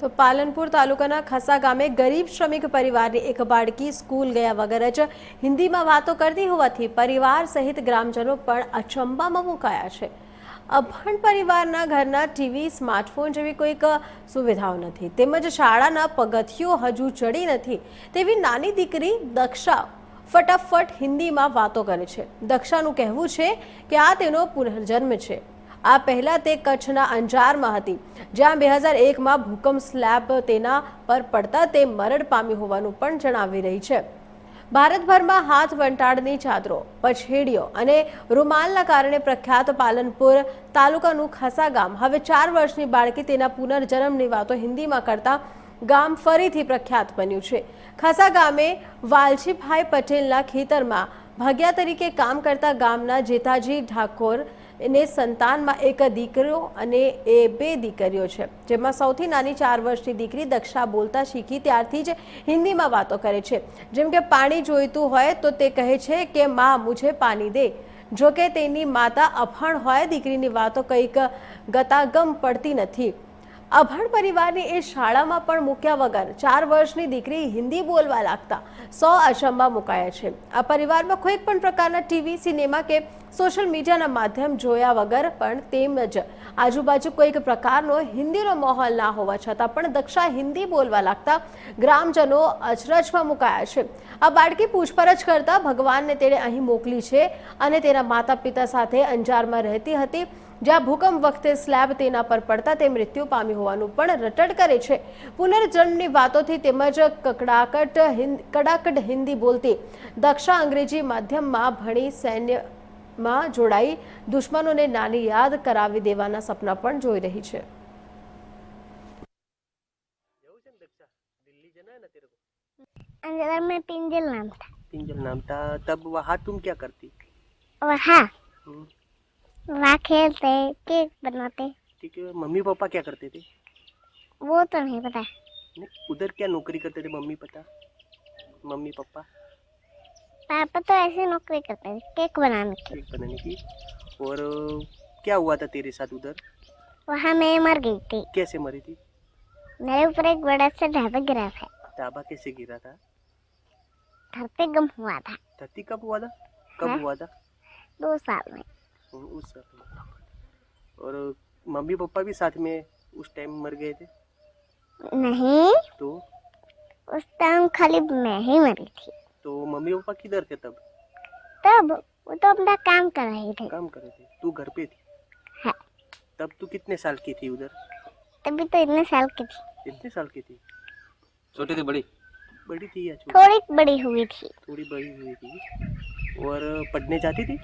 તો પાલનપુર તાલુકાના ખસા ગામે ગરીબ શ્રમિક પરિવારની એક બાળકી સ્કૂલ ગયા વગર જ હિન્દીમાં વાતો કરતી હોવાથી પરિવાર સહિત ગ્રામજનો પણ અચંબામાં મુકાયા છે. અભણ પરિવારના ઘરના ટીવી, સ્માર્ટફોન જેવી કોઈક સુવિધાઓ નથી. તેમજ શાળાના પગથિયો હજુ ચડી નથી. તેવી નાની દીકરી દક્ષા ફટાફટ હિન્દીમાં વાતો કરે છે. દક્ષાનું કહેવું છે કે આ તેનો પુનર્જન્મ છે. આ પહેલા તે કચ્છના અંજારમાં હતી, જ્યાં બે હજાર એકમાં ભૂકંપ સ્લેબ તેના પર પડતા તે મરણ પામી હોવાનું પણ જણાવી રહી છે. ભારતભરમાં હાથ વંટાળની ચાદરો પછેડીઓ અને રૂમાલના કારણે પ્રખ્યાત પાલનપુર તાલુકાનું ખસા ગામ, હવે ચાર વર્ષની બાળકી તેના પુનર્જન્મની વાતો હિન્દીમાં કરતા ગામ ફરીથી પ્રખ્યાત બન્યું છે. ખસા ગામે વાલજીભાઈ પટેલના ખેતરમાં ભાગ્યા તરીકે કામ કરતા ગામના જેતાજી ઠાકોર ને સંતાનમાં એક દીકરો અને એ બે દીકરીઓ છે. જેમાં સૌથી નાની ચાર વર્ષની દીકરી દક્ષા બોલતા શીખી ત્યારથી જ હિન્દીમાં વાતો કરે છે. જેમ કે પાણી જોઈતું હોય તો તે કહે છે કે, માં, મુજે પાણી દે. જો કે તેની માતા અફાણ હોય, દીકરીની વાતો કંઈક ગતાગમ પડતી નથી. અભણ પરિવારની એ શાળામાં પણ મૂક્યા વગર ચાર વર્ષની દીકરી હિન્દી બોલવા લાગતા સો અચંબા મુકાયા છે. આ પરિવારમાં કોઈક પણ પ્રકારના ટીવી, સિનેમા કે સોશિયલ મીડિયાના માધ્યમ જોયા વગર પણ તેમજ આજુબાજુ કોઈક પ્રકારનો હિન્દીનો માહોલ ના હોવા છતાં પણ દક્ષા હિન્દી બોલવા લાગતા ગ્રામજનો અચરજમાં મુકાયા છે. આ બાળકી પૂછપરછ કરતા ભગવાનને તેણે અહીં મોકલી છે અને તેના માતા પિતા સાથે અંજારમાં રહેતી હતી. જ્યાં ભૂકંપ વખતે સ્લેબ તેના પર પડતા તે મૃત્યુ પામી હોવાનું પણ રટડ કરે છે પુનર્જન્મની વાતોથી તેમજ કકડાકટ હિન્દ કડાકટ હિન્દી બોલતી દક્ષા અંગ્રેજી માધ્યમમાં ભણી સૈન્યમાં જોડાઈ દુશ્મનોને નાની યાદ કરાવી દેવાના સપના પણ જોઈ રહી છે अंदर में पिंजल नाम था पिंजल नाम था तब वहाँ तुम क्या करती और हाँ हम्म, वहाँ खेलते केक बनाते। ठीक है मम्मी पापा क्या करते थे? वो तो नहीं पता। नहीं, उधर क्या नौकरी करते थे मम्मी पता? Mummy papa? पापा तो ऐसे नौकरी करते थे केक बनाने की। केक बनाने की। और क्या हुआ था तेरे साथ उधर? वहाँ मैं मर गई थी। कैसे मरी थी? मेरे ऊपर एक बड़ा सा ढाबा गिरा था। ढाबा कैसे गिरा था? धरती गम हुआ था। धरती कब हुआ था? कब हाँ? हुआ था? दो साल में। उस। और मम्मी पापा भी साथ में उस टाइम मर गए थे। नहीं। तो? उस टाइम खाली मैं ही मरी थी। तो मम्मी पापा किधर थे तब? तब वो तो अपना काम कर रहे थे। काम कर रहे थे। तू घर पे थी? हाँ। तब तू कितने साल की थी उधर? तभी तो इतने साल की थी। इतने साल की थी? छोटी थी बड़ी? बड़ी थी या थोड़ी बड़ी हुई थी। थोड़ी बड़ी हुई थी। और पढ़ने जाती थी?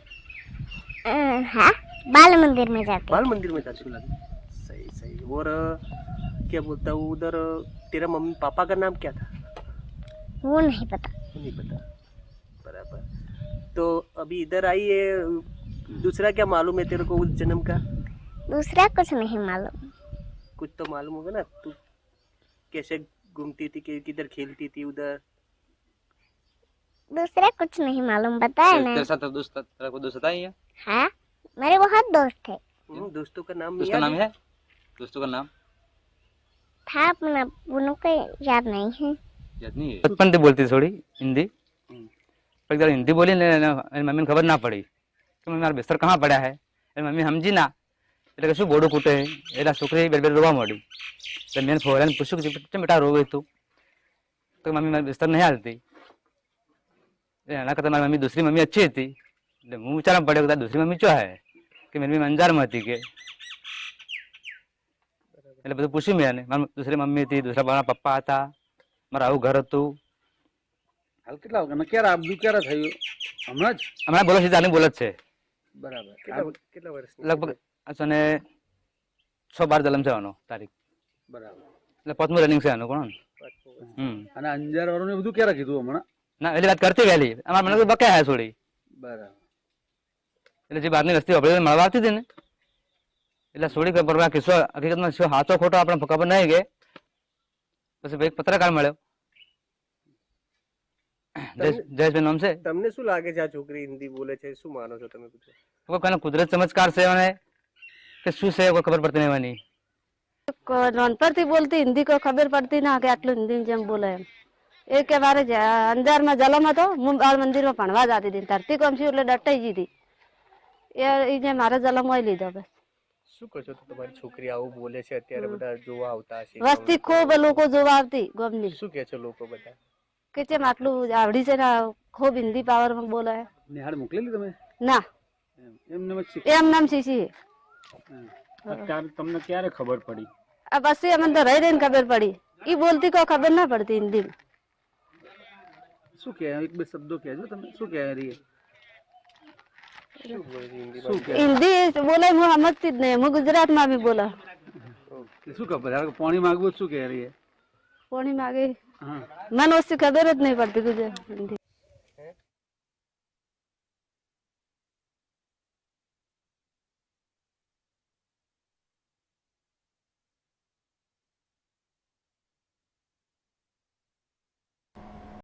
हाँ बाल मंदिर में जाते बाल मंदिर में जाती थी सही सही और क्या बोलता हूँ उधर तेरा मम्मी पापा का नाम क्या था वो नहीं पता नहीं पता बराबर तो अभी इधर आई है दूसरा क्या मालूम है तेरे को उस जन्म का दूसरा कुछ नहीं मालूम कुछ तो मालूम होगा ना तू कैसे घूमती थी कि- किधर खेलती थी उधर दूसरा कुछ नहीं मालूम बताया तेरे ना तेरे साथ दोस्त तेरा कोई दोस्त आता ही हाँ? मेरे बहुत दोस्त थे। हम्म, दोस्तों का नाम दोस्तों नाम है? दोस्तों का नाम? था अपना उन्हों का याद नहीं है। याद नहीं है? बोलती थोड़ी हिंदी। हम्म। पर जब हिंदी बोली ना मम्मी ने खबर ना पड़ी। कि मम्मी मारा बिस्तर कहाँ पड़ा है? मम्मी समझी ना। એટલે શું બોડું કૂટે એટલે છોકરી બેડ બેડ રોવા માંડ્યું એટલે મેં ફોરાને પૂછ્યું કે કેમ બેટા રોવે તું તો મમ્મી મારી બિસ્તર નહીં હાલતી એના કરતાં મારી મમ્મી દૂસરી મમ્મી અચ્છી હતી એટલે હું વિચાર પડ્યો કે દૂસરી મમ્મી ચો હે? કે મેરી અંજારમાં હતી કે? એટલે બધું પૂછ્યું મેં દુસરી મારી દૂસરી મમ્મી હતી દૂસરા મારા પપ્પા હતા મારા આવું ઘર હતું. હાલ કેટલા વાગ્યા ક્યારે આપડું ક્યારે થયું? હમણાં જ? હમણાં બોલો છે ચાલી બોલો છે. બરાબર. કેટલા વર્ષ લગભગ અને છ બાર જલમ છે આનો તારીખ. બરાબર. એટલે પાંચમું રનિંગ છે આનું કોણ? હમ. અને અંજાર વાળું બધું ક્યારે કીધું હમણાં? ના એટલે વાત કરતી વહેલી અમારે મને તો બકાય થોડી. બરાબર. એટલે જે બહારની રસ્તી આપણે મળવા આવતી હતી ને એટલે થોડી ખબર આ કિસ્સો હકીકતમાં શું સાચો ખોટો આપણે ખબર નહીં કે પછી ભાઈ પત્રકાર મળ્યો. જયેશ- જયેશભાઈ નામ છે? તમને શું લાગે છે આ છોકરી હિન્દી બોલે છે? શું માનો છો તમે કોઈ કોઈને કુદરત ચમત્કાર છે અને કે શું છે કોઈ ખબર પડતી નહીં એની નાનપણથી બોલતી હિન્દી કોઈ ખબર પડતી ના કે આટલું હિન્દી જેમ બોલે એમ. એ કે મારે જ- અંજારમાં જલમ હતો હું બાળ મંદિરમાં ભણવા જતી હતી ધરતી કોમ છું એટલે ડટાઈ ગઈ હતી. એ ઈ જે મારે જલમ હોય લીધો બસ શું કહો છો? તો તમારી છોકરી આવું બોલે છે અત્યારે બધા જોવા આવતા હશે વસ્તી ખૂબ લોકો જોવા આવતી ગમની. શું કહે છે લોકો બધા? કે ચેમ આટલું આવડી છે ને આ ખૂબ હિન્દી પાવરમાં બોલે. નિહાળ મોકલેલી તમે? ના. એમ એમને જ શીખ. એમ નામ શીશી અત્યારે તમને ક્યારે ખબર પડી? આ પછી અમને તો રહી રહીને ખબર પડી. ઈ બોલતી કોઈ ખબર ના પડતી હિન્દી શું કહે? એક બે શબ્દો કહેજો તમે. શું કહે રહી શું બોલે છે હિન્દીમાં? શું કહે હિન્દી બોલે હું સમજતી જ નહીં હું ગુજરાતમાં બી બોલા. શું ખબર? કે પાણી માંગવું શું કહે રહી કોણી માગે. મને ઓછી ખબર જ નહીં પડતી ગુજરાત હિન્દી.